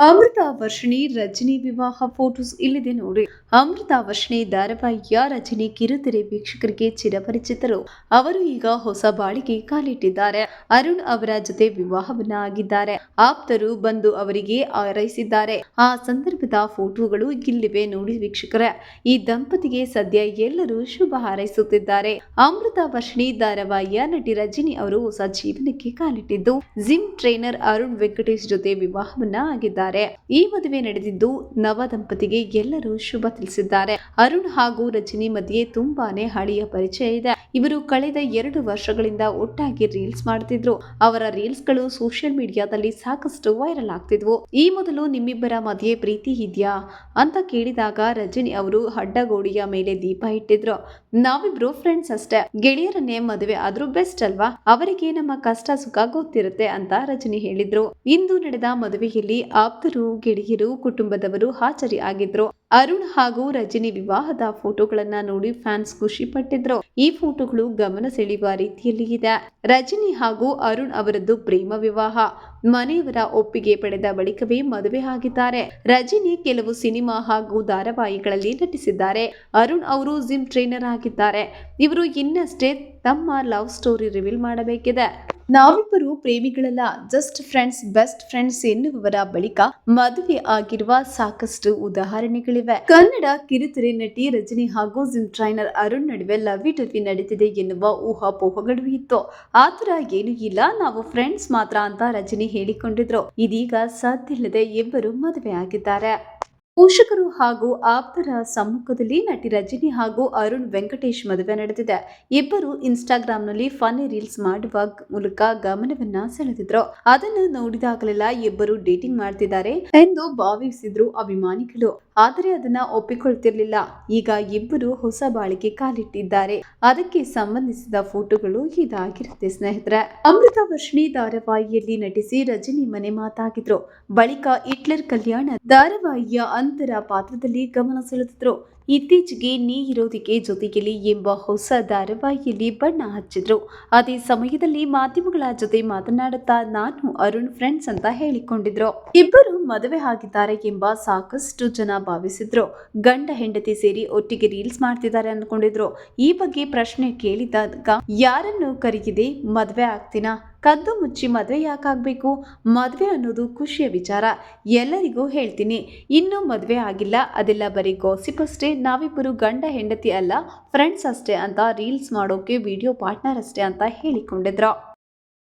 ಅಮೃತ ವರ್ಷಿಣಿ ರಜನಿ ವಿವಾಹ ಫೋಟೋಸ್ ಇಲ್ಲಿದೆ ನೋಡಿ. ಅಮೃತ ವರ್ಷಿಣಿ ಧಾರಾವಾಹಿಯ ರಜನಿ ಕಿರುತೆರೆ ವೀಕ್ಷಕರಿಗೆ ಚಿರಪರಿಚಿತರು. ಅವರು ಈಗ ಹೊಸ ಬಾಳಿಗೆ ಕಾಲಿಟ್ಟಿದ್ದಾರೆ. ಅರುಣ್ ಅವರ ಜೊತೆ ವಿವಾಹವನ್ನ ಆಗಿದ್ದಾರೆ ಆಪ್ತರು ಬಂದು ಅವರಿಗೆ ಹಾರೈಸಿದ್ದಾರೆ. ಆ ಸಂದರ್ಭದ ಫೋಟೋಗಳು ಇಲ್ಲಿವೆ ನೋಡಿ ವೀಕ್ಷಕರೇ. ಈ ದಂಪತಿಗೆ ಸದ್ಯ ಎಲ್ಲರೂ ಶುಭ ಹಾರೈಸುತ್ತಿದ್ದಾರೆ. ಅಮೃತ ವರ್ಷಿಣಿ ಧಾರಾವಾಹಿಯ ನಟಿ ರಜನಿ ಅವರು ಹೊಸ ಜೀವನಕ್ಕೆ ಕಾಲಿಟ್ಟಿದ್ದು, ಜಿಮ್ ಟ್ರೈನರ್ ಅರುಣ್ ವೆಂಕಟೇಶ್ ಜೊತೆ ವಿವಾಹವನ್ನ ಆಗಿದ್ದಾರೆ. ಈ ಮದುವೆ ನಡೆದಿದ್ದು ನವ ದಂಪತಿಗೆ ಎಲ್ಲರೂ ಶುಭ ತಿಳಿಸಿದ್ದಾರೆ. ಅರುಣ್ ಹಾಗೂ ರಜನಿ ಮಧ್ಯೆ ತುಂಬಾನೇ ಹಳೆಯ ಪರಿಚಯ ಇದೆ. ಇವರು ಕಳೆದ ಎರಡು ವರ್ಷಗಳಿಂದ ಒಟ್ಟಾಗಿ ರೀಲ್ಸ್ ಮಾಡ್ತಿದ್ರು. ಅವರ ರೀಲ್ಸ್ಗಳು ಸೋಷಿಯಲ್ ಮೀಡಿಯಾದಲ್ಲಿ ಸಾಕಷ್ಟು ವೈರಲ್ ಆಗ್ತಿದ್ವು. ಈ ಮೊದಲು ನಿಮ್ಮಿಬ್ಬರ ಮಧ್ಯೆ ಪ್ರೀತಿ ಇದೆಯಾ? ಅಂತ ಕೇಳಿದಾಗ ರಜನಿ ಅವರು ಅಡ್ಡಗೋಡಿಯ ಮೇಲೆ ದೀಪ ಇಟ್ಟಿದ್ರು. ನಾವಿಬ್ರು ಫ್ರೆಂಡ್ಸ್ ಅಷ್ಟೇ. ಗೆಳೆಯರನ್ನೇ ಮದುವೆ ಆದ್ರೂ ಬೆಸ್ಟ್ ಅಲ್ವಾ? ಅವರಿಗೆ ನಮ್ಮ ಕಷ್ಟ ಸುಖ ಗೊತ್ತಿರುತ್ತೆ ಅಂತ ರಜನಿ ಹೇಳಿದ್ರು. ಇಂದು ನಡೆದ ಮದುವೆಯಲ್ಲಿ ಆಪ್ತರು, ಗೆಳೆಯರು, ಕುಟುಂಬದವರು ಹಾಜರಿ ಆಗಿದ್ರು. ಅರುಣ್ ಹಾಗೂ ರಜನಿ ವಿವಾಹದ ಫೋಟೋಗಳನ್ನ ನೋಡಿ ಫ್ಯಾನ್ಸ್ ಖುಷಿ ಪಟ್ಟಿದ್ರು. ಈ ಫೋಟೋಗಳು ಗಮನ ಸೆಳೆಯುವ ರೀತಿಯಲ್ಲಿ ಇದೆ. ರಜನಿ ಹಾಗೂ ಅರುಣ್ ಅವರದ್ದು ಪ್ರೇಮ ವಿವಾಹ. ಮನೆಯವರ ಒಪ್ಪಿಗೆ ಪಡೆದ ಬಳಿಕವೇ ಮದುವೆ ಆಗಿದ್ದಾರೆ. ರಜನಿ ಕೆಲವು ಸಿನಿಮಾ ಹಾಗೂ ಧಾರಾವಾಹಿಗಳಲ್ಲಿ ನಟಿಸಿದ್ದಾರೆ. ಅರುಣ್ ಅವರು ಜಿಮ್ ಟ್ರೈನರ್ ಆಗಿದ್ದಾರೆ. ಇವರು ಇನ್ನಷ್ಟೇ ತಮ್ಮ ಲವ್ ಸ್ಟೋರಿ ರಿವೀಲ್ ಮಾಡಬೇಕಿದೆ. ನಾವಿಬ್ಬರು ಪ್ರೇಮಿಗಳಲ್ಲ ಜಸ್ಟ್ ಫ್ರೆಂಡ್ಸ್ ಬೆಸ್ಟ್ ಫ್ರೆಂಡ್ಸ್ ಎನ್ನುವವರ ಬಳಿಕ ಮದುವೆ ಆಗಿರುವ ಸಾಕಷ್ಟು ಉದಾಹರಣೆಗಳಿವೆ. ಕನ್ನಡ ಕಿರುತೆರೆ ನಟಿ ರಜನಿ ಹಾಗೂ ಜಿಮ್ ಟ್ರೈನರ್ ಅರುಣ್ ನಡುವೆ ಲವಿ ಟವಿ ನಡೀತಿದೆ ಎನ್ನುವ ಊಹಾಪೋಹಗಳು ಇತ್ತು. ಆತರ ಏನೂ ಇಲ್ಲ, ನಾವು ಫ್ರೆಂಡ್ಸ್ ಮಾತ್ರ ಅಂತ ರಜನಿ ಹೇಳಿಕೊಂಡಿದ್ರು. ಇದೀಗ ಸಾಧ್ಯವಿಲ್ಲದೆ ಇಬ್ಬರು ಮದುವೆ ಆಗಿದ್ದಾರೆ. ಪೋಷಕರು ಹಾಗೂ ಆಪ್ತರ ಸಮ್ಮುಖದಲ್ಲಿ ನಟಿ ರಜನಿ ಹಾಗೂ ಅರುಣ್ ವೆಂಕಟೇಶ್ ಮದುವೆ ನಡೆದಿದೆ. ಇಬ್ಬರು ಇನ್ಸ್ಟಾಗ್ರಾಂನಲ್ಲಿ ಫನ್ನಿ ರೀಲ್ಸ್ ಮಾಡುವ ಮೂಲಕ ಗಮನವನ್ನ ಸೆಳೆದಿದ್ರು. ಅದನ್ನು ನೋಡಿದಾಗಲೆಲ್ಲ ಇಬ್ಬರು ಡೇಟಿಂಗ್ ಮಾಡ್ತಿದ್ದಾರೆ ಎಂದು ಭಾವಿಸಿದ್ರು ಅಭಿಮಾನಿಗಳು. ಆದರೆ ಅದನ್ನ ಒಪ್ಪಿಕೊಳ್ತಿರ್ಲಿಲ್ಲ. ಈಗ ಇಬ್ಬರು ಹೊಸ ಬಾಳಿಗೆ ಕಾಲಿಟ್ಟಿದ್ದಾರೆ. ಅದಕ್ಕೆ ಸಂಬಂಧಿಸಿದ ಫೋಟೋಗಳು ಇದಾಗಿರುತ್ತೆ ಸ್ನೇಹಿತರೆ. ಅಮೃತ ವರ್ಷಿಣಿ ಧಾರಾವಾಹಿಯಲ್ಲಿ ನಟಿಸಿ ರಜನಿ ಮನೆ ಮಾತಾಗಿದ್ರು. ಬಳಿಕ ಹಿಟ್ಲರ್ ಕಲ್ಯಾಣ ಧಾರಾವಾಹಿಯ ಅಂತರ ಪಾತ್ರದಲ್ಲಿ ಗಮನ ಸೆಳೆದಿದ್ರು. ಇತ್ತೀಚೆಗೆ ನೀ ಇರೋದಿಗೆ ಜೊತೆಗೆಲಿ ಎಂಬ ಹೊಸ ಧಾರಾವಾಹಿಯಲ್ಲಿ ಬಣ್ಣ ಹಚ್ಚಿದ್ರು. ಅದೇ ಸಮಯದಲ್ಲಿ ಮಾಧ್ಯಮಗಳ ಜೊತೆ ಮಾತನಾಡುತ್ತಾ ನಾನು ಅರುಣ್ ಫ್ರೆಂಡ್ಸ್ ಅಂತ ಹೇಳಿಕೊಂಡಿದ್ರು. ಇಬ್ಬರು ಮದುವೆ ಆಗಿದ್ದಾರೆ ಎಂಬ ಸಾಕಷ್ಟು ಜನ ಭಾವಿಸಿದ್ರು. ಗಂಡ ಹೆಂಡತಿ ಸೇರಿ ಒಟ್ಟಿಗೆ ರೀಲ್ಸ್ ಮಾಡ್ತಿದ್ದಾರೆ ಅನ್ಕೊಂಡಿದ್ರು ಈ ಬಗ್ಗೆ ಪ್ರಶ್ನೆ ಕೇಳಿದಾಗ, ಯಾರನ್ನು ಕರೆಯಿದೆ ಮದುವೆ ಆಗ್ತೀನಾ? ಕದ್ದು ಮುಚ್ಚಿ ಮದುವೆ ಯಾಕಾಗಬೇಕು? ಮದುವೆ ಅನ್ನೋದು ಖುಷಿಯ ವಿಚಾರ. ಎಲ್ಲರಿಗೂ ಹೇಳ್ತೀನಿ, ಇನ್ನೂ ಮದುವೆ ಆಗಿಲ್ಲ. ಅದೆಲ್ಲ ಬರೀ ಗಾಸಿಪ್ ಅಷ್ಟೇ. ನಾವಿಬ್ಬರು ಗಂಡ ಹೆಂಡತಿ ಅಲ್ಲ ಫ್ರೆಂಡ್ಸ್ ಅಷ್ಟೇ ಅಂತ ರೀಲ್ಸ್ ಮಾಡೋಕೆ ವಿಡಿಯೋ ಪಾರ್ಟ್ನರ್ ಅಷ್ಟೇ ಅಂತ ಹೇಳಿಕೊಂಡಿದ್ರು.